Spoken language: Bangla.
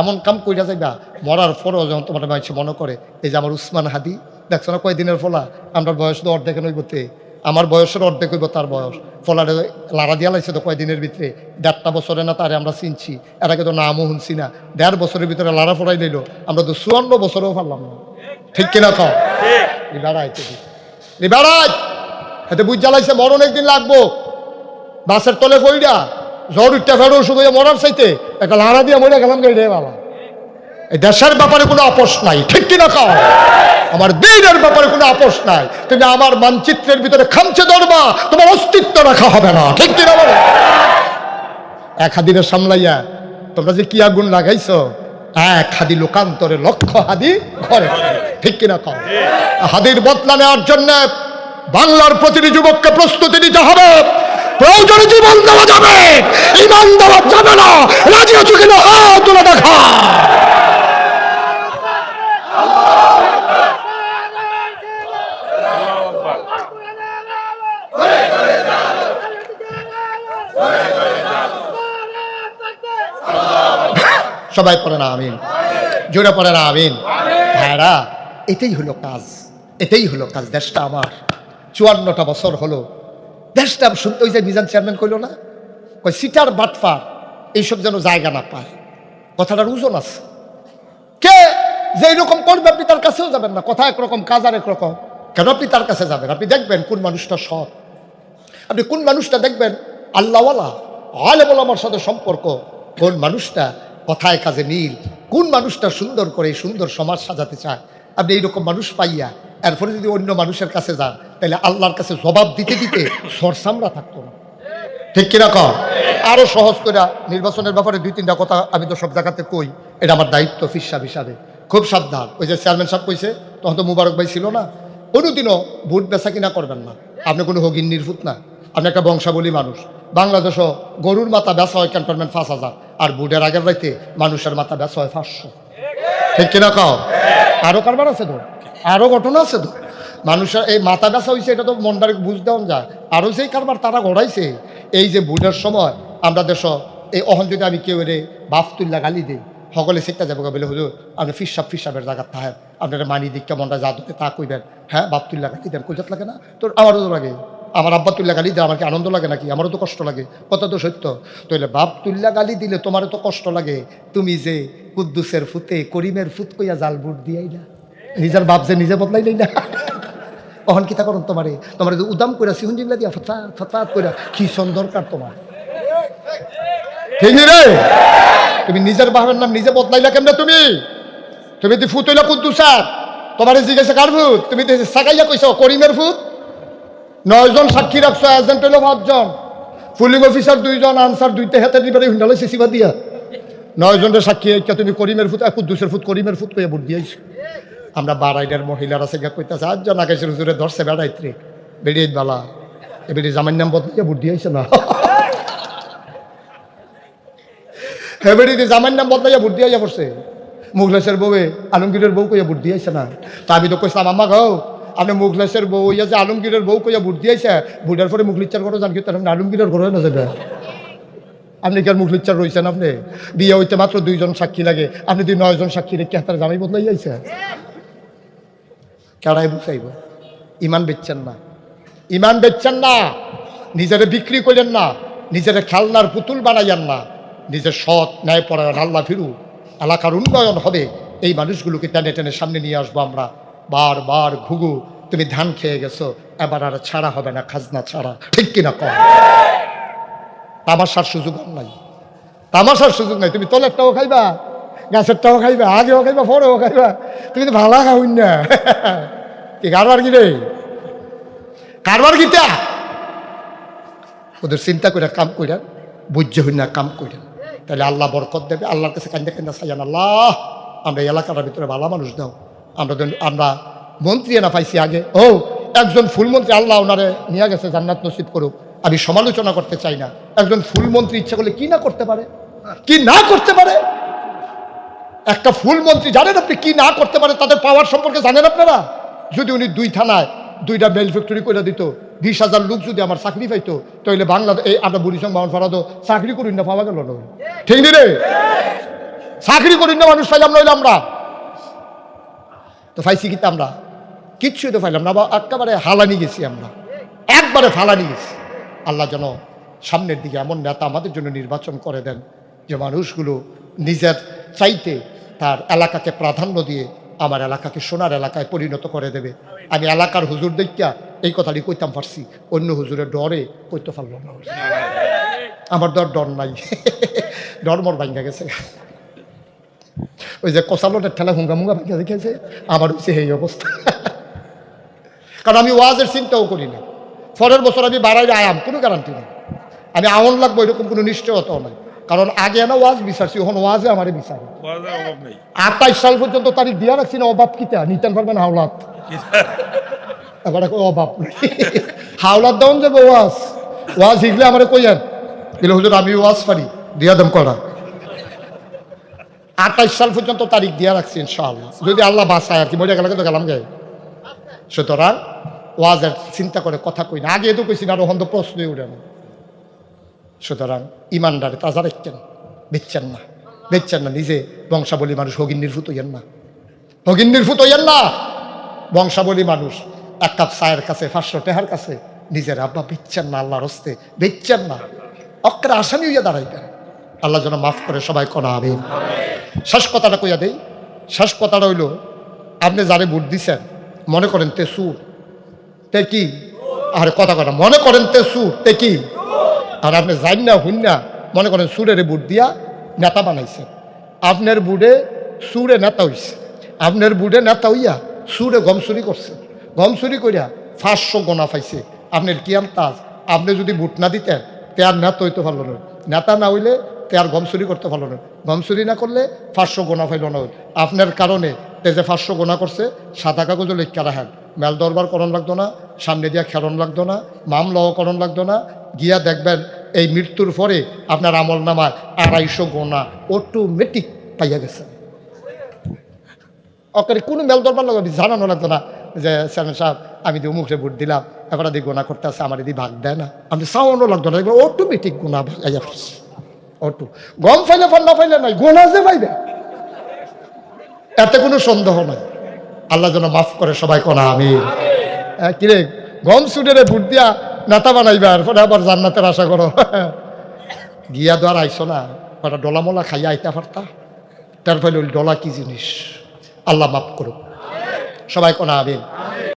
এমন কাম কইরা যাইবা মরার পরও যখন তোমার মানুষ মনে করে এই যে আমার উসমান হাদি দেখছ না কয়দিনের ফলা? আমরা বয়স তো অর্ধেক নইবতে আমার বয়সের অর্ধেক হইব তার বয়স। ফলারে লাড়া দিয়া লাইছে তো কয়দিনের ভিতরে? দেড়টা বছরে না তারে আমরা চিনছি। এর আগে তো নামও শুনছি না। দেড় বছরের ভিতরে লাড়া ফড়াই লইল। আমরা তো চুয়ান্ন বছরেও পারলাম না। ঠিক কিনা কও বেড়াই তো বেড়াই এতে বুঝ জ্বালাইছে মরণ একদিন লাগবো। বাসের তলে কইরা জ্বর উঠতে ফেরো শুধু মরার চাইতে, একটা লাড়া দিয়ে মরে গেলাম রে বাবা। এই দেশের ব্যাপারে কোনো আপোষ নাই, ঠিক কিনা খাও আমার দিনের ব্যাপারে কোনো আপোষ নাই। তুমি আমার মানচিত্রের ভিতরে খামচে ধরবা, তোমার অস্তিত্ব রাখা হবে না, ঠিক কিনা বলো? এক হাদিরে সামলাইয়া, তোমরা যে কি আগুন লাগাইছো? এক হাদি লোকান্তরে লক্ষ হাদি ঘরে। ঠিক কিনা খাও হাদির বদলা নেওয়ার জন্য বাংলার প্রতিটি যুবককে প্রস্তুতি নিতে হবে। জীবন দেওয়া যাবে। ইমান দেওয়া যাবে না। রাজি আছো কিনা? তুলে দেখা। সবাই পড়ে না, আমিন। জোরে পড়ে না, আমিন। ভাইরা, এটাই হলো কাজ। এটাই হলো কাজ, দেশটা আমার। চুয়ান্নটা বছর হলো দেশটা শুনতে ওই যে মিজান চেয়ারম্যান কইলো না? কই সিটার বাটফার এইসব যেন জায়গা না পায়। কথাটার ওজন আছে। কে? যে এরকম করবে আপনি তার কাছেও যাবেন না। কথা একরকম, কাজ আর একরকম। কেন আপনি তার কাছে যাবেন? আপনি দেখবেন কোন মানুষটা সৎ। আপনি কোন মানুষটা দেখবেন? আল্লাহওয়ালা আলে আমার সাথে সম্পর্ক। কোন মানুষটা কথায় কাজে মিল? কোন মানুষটা সুন্দর করে সুন্দর সমাজ সাজাতে চায়? আপনি এইরকম মানুষ পাইয়া এরপরে যদি অন্য মানুষের কাছে যান, তাহলে আল্লাহর কাছে জবাব দিতে দিতে সরসামরা থাকতো না। ঠিক কিনা কম আরও সহজ করে নির্বাচনের ব্যাপারে দুই তিনটা কথা আমি তো সব জায়গাতে কই, এটা আমার দায়িত্ব ফিসাব হিসাবে খুব সাবধান। ওই যে চেয়ারম্যান সাহেব কইছে, তখন তো মুবারক ভাই ছিল না। কোনোদিনও ভোট বেচা কিনা করবেন না। আপনি কোনো হগিন নির্ভূত না। আপনি একটা বংশাবলী মানুষ। বাংলাদেশও গরুর মাথা বেচা হয় ক্যান্টনমেন্ট পাঁচ হাজার। আর ভোটের আগের রাইতে মানুষের মাথা বেচা হয় পাঁচশো। ঠিক কিনা কও আরও কারবার আছে তো? আরও ঘটনা আছে তো? মানুষের এই মাথা ব্যথা হয়েছে এটা তো মনটারে বুঝতে যায় আরও সেই কারবার তারা ঘড়াইছে, এই যে ভোটের সময় আমরা দেশ, এই অহন যদি আমি কেউ রে বাফ তুল্লা গালি দিই। সকলে শিক্ষা যাব বলে, হুজুর, আপনি ফিসাব ফিসাবের জায়গা থাকেন। আপনার মানি দিকটা মনটা যা তা কইবেন। হ্যাঁ বাপ তুল্লা গালি দেন কইজাত লাগে না? তোর আমারও লাগে। আমার আব্বা তুল্লা গালি দেয় আমার কি আনন্দ লাগে নাকি? আমারও তো কষ্ট লাগে। কথা তো সত্য। তাহলে বাপ তুল্লা গালি দিলে তোমারও তো কষ্ট লাগে। তুমি যে কুদ্দুসের ফুতে, করিমের ফুত কইয়া জাল বুট দিয়াই না নিজের বাপ যে নিজে বদলাইলেই না। অহন কিতা করুন তোমারে? তোমার উদাম করে সিহুন জিংলা দিয়া ফতা ফতাত করে কি দরকার তোমার। ঠিক রে? তুমি নিজের বাপের নাম নিজে বদলাইলা কেমনে তুমি? তুমি তো ফুত হইলা কুদ্দুসার তোমার জিজ্ঞাসা কার ভূত তুমি সাকাইয়া কইছো করিমের ফুত? নয়জন সাক্ষী রাখছো এজেন্ট হইল পাঁচজন। পুলিং অফিসার দুইজন আনসার দুইটা হাতে দিবারে হুন্ডালে সিসিবা দিয়া। নয়জনের সাক্ষী একটা তুমি করিমের ফুত কুদ্দুসের ফুত, করিমের ফুত কইয়া ভোট দিয়েছ আমরা বারাইডার মহিলারা সেগা কইতেছে আজ জন আকাশের হুজুরে ধরছে বেড়াইত্রে বেরিয়ে বালা। এবারে জামাই নাম বদলিয়ে ভোট দিয়েছে না? এবারে জামাই নাম বদলাইয়া ভোট দিয়ে পড়ছে মুগলেশের বউয়ে আলমগীরের বউ কইয়া ভোট দিয়েছে না। তা আমি তো কইসাম আমা গাও আপনি মুগলেশের বউ ইয়া যে আলমগীরের বউ কইয়া ভোট দিয়েছে, ভোটের পরে মুগলিচার ঘরে জান কি তার আলমগীরের ঘরে না যাবে? আপনি কি আর মুখলিচ্ছার রয়েছেন আপনি? বিয়ে হইতে মাত্র দুইজন সাক্ষী লাগে, আপনি দুই নয়জন সাক্ষী রেখে হাতার জামাই বদলাই যাইছে কেড়াই বুঝাইব? ইমান বেচছেন না। ইমান বেচছেন না। নিজেরে বিক্রি করলেন না। নিজের খেলনার পুতুল বানাইয়েন না। নিজের সৎ ন্যায় পরায়ণ আল্লাহ ফিরু এলাকার উন্নয়ন হবে। এই মানুষগুলোকে টেনে টেনে সামনে নিয়ে আসব আমরা। বার বার ঘুঘু, তুমি ধান খেয়ে গেছো, এবার আর ছাড়া হবে না, খাজনা ছাড়া। ঠিক কিনা কম তামাশার সুযোগ নাই। তামাশার সুযোগ নাই। তুমি তলেরটাও খাইবা গাছেরটাও খাইবা আগেও খাইবা, পরেও খাইবা। তুমি তো ভালা খাওয়াই না। কি কারবার কি রে কারবার কিটা ওদের চিন্তা করে কাম কইরা বুঝ্য হই না, কাম কইরা। তাহলে আল্লাহ বরকত দেবে, আল্লাহর কাছে কান্দে কান্দা সাজান আল্লাহ, আমরা এই এলাকাটার ভিতরে ভালো মানুষ দাও। আমরা আমরা মন্ত্রী না পাইছি আগে। ও, একজন ফুলমন্ত্রী আল্লাহ ওনারে নিয়ে গেছে, জান্নাত নসিব করুক। আমি সমালোচনা করতে চাই না। একজন ফুলমন্ত্রী ইচ্ছা করলে কি না করতে পারে? কি না করতে পারে? একটা ফুলমন্ত্রী জানেন আপনি কি না করতে পারে? তাদের পাওয়ার সম্পর্কে জানেন আপনারা? যদি উনি দুই থানায় দুইটা মেল ফ্যাক্টরি করে দিত, বিশ হাজার লোক যদি আমার চাকরি পাইতো, তাহলে বাংলাদেশ এই আমরা বুড়িসং বাউন ফারাদো চাকরি করুন না, পাওয়া গেল ঠিক নি রে? চাকরি করি না মানুষ পাইলাম নইলে আমরা। তো পাইছি কিন্তু আমরা? কিচ্ছুই তো পাইলাম না বা একেবারে হালানি গেছি আমরা। একবারে ফালানি গেছি। আল্লাহ যেন সামনের দিকে এমন নেতা আমাদের জন্য নির্বাচন করে দেন, যে মানুষগুলো নিজের চাইতে তার এলাকাকে প্রাধান্য দিয়ে আমার এলাকাকে সোনার এলাকায় পরিণত করে দেবে। আমি এলাকার হুজুর দেখিয়া এই কথাটি কইতাম পারছি অন্য হুজুরের ডরে কইতে পারলাম না। আমার ডর ডর নাই। ডর মর ভাঙ্গা গেছে। ওই যে কষালোটের ঠেলা হুঙ্গা মুঙ্গা ভাঙ্গা দেখেছে আমার হচ্ছে এই অবস্থা। কারণ আমি ওয়াজের চিন্তাও করি না পরের বছর আমি বাড়াই আয়াম কোনো গ্যারান্টি নেই। আমি আমন লাগবো এরকম কোনো নিশ্চয়তাও নাই। কারণ আগে না ওয়াজ বিচারছি ওখানে ওয়াজে আমারে বিচারে আঠাইশ সাল পর্যন্ত তারিখ দিয়া রাখছি না অভাব কিতা? নিতেন পারবেন হাওলাত? এবার অভাব হাওলাত দেওয়ান যাবে ওয়াজ। ওয়াজ শিখলে আমারে কইয়েন বলে হুজুর আমি ওয়াজ পারি দিয়া দেম করা। আঠাইশ সাল পর্যন্ত তারিখ দিয়া রাখছি, ইনশাআল্লাহ। যদি আল্লাহ বাসায় আর কি, মরে গেলে তো গেলাম গে। সুতরাং ওয়াজের চিন্তা করে কথা কই না। আগে তো কইছি না ওখান তো প্রশ্নই উঠে না। সুতরাং ইমানদারে তাজা রাখতেন বেচছেন না। বেচছেন না, নিজে বংশাবলী মানুষ হগিন নির্ভূত হইয়েন না। হগিন নির্ভূত হইয়েন না! বংশাবলী মানুষ, এক কাপ চায়ের কাছে, পাঁচশো টেহার কাছে, নিজের আব্বা বেচছেন না আল্লাহর হস্তে বেচছেন না। অক্কের আসামি হইয়া দাঁড়াইবেন। আল্লাহ যেন মাফ করে সবাই কনা আমিন। শেষ কথাটা কইয়া দেই। শেষ কথাটা হইল, আপনি যারে ভোট দিছেন, মনে করেন তে সুর, তে কি? আরে কথা কথা মনে করেন তে সুর, তে কি? আর আপনি যাইন না হুন না, মনে করেন সুরের বুট দিয়া নেতা বানাইছেন। আপনার বুড়ে সুরে নেতা হইছে। আপনার বুড়ে নেতা হইয়া সুরে গম চুরি করছে। গম চুরি করিয়া পাঁচশো গোনা পাইছে। আপনার কি তাজ আপনি যদি বুট না দিতেন, তে আর নেতা হইতে পারল না। নেতা না হইলে তে আর গম চুরি করতে পারল না। গম চুরি না করলে পাঁচশো গোনা পাইল না। আপনার কারণে তে যে পাঁচশো গোনা করছে, সাদা কাগজে লেখা রাখেন। মেল দরবার করণ লাগতো না, সামনে দিয়া খেরণ লাগতো না, মামলাও করণ লাগতো না। গিয়া দেখবেন এই মৃত্যুর পরে আপনার আমল নামায় আড়াইশো গোনা অটোমেটিক পাইয়া গেছে। অকারে কোনো মেল দরবার লাগবে জানানো লাগতো না যে, স্যার সাহেব, আমি তো মুখে ভোট দিলাম এবার দিয়ে গোনা করতে আসে আমার এদি ভাগ দেয় না। আমি সাউন্ডও লাগতো না অটোমেটিক গোনা ভাগাইয়া অটো। গম ফাইলে ফাল না ফাইলে নাই, গোনা যে পাইবে এতে কোনো সন্দেহ নাই। আল্লাহ যেন মাফ করে সবাই কোনা আমি কিরে, গম সুটেরে ভোট দিয়া নেতা বানাইবে আর পরে আবার জান্নাতের আশা করো। গিয়া তো আর আইসো না। কটা ডলামলা খাইয়া আইতে পারতা। তার ফলে ওই ডলা কি জিনিস? আল্লাহ মাফ করুক। সবাই কোনা, আমিন।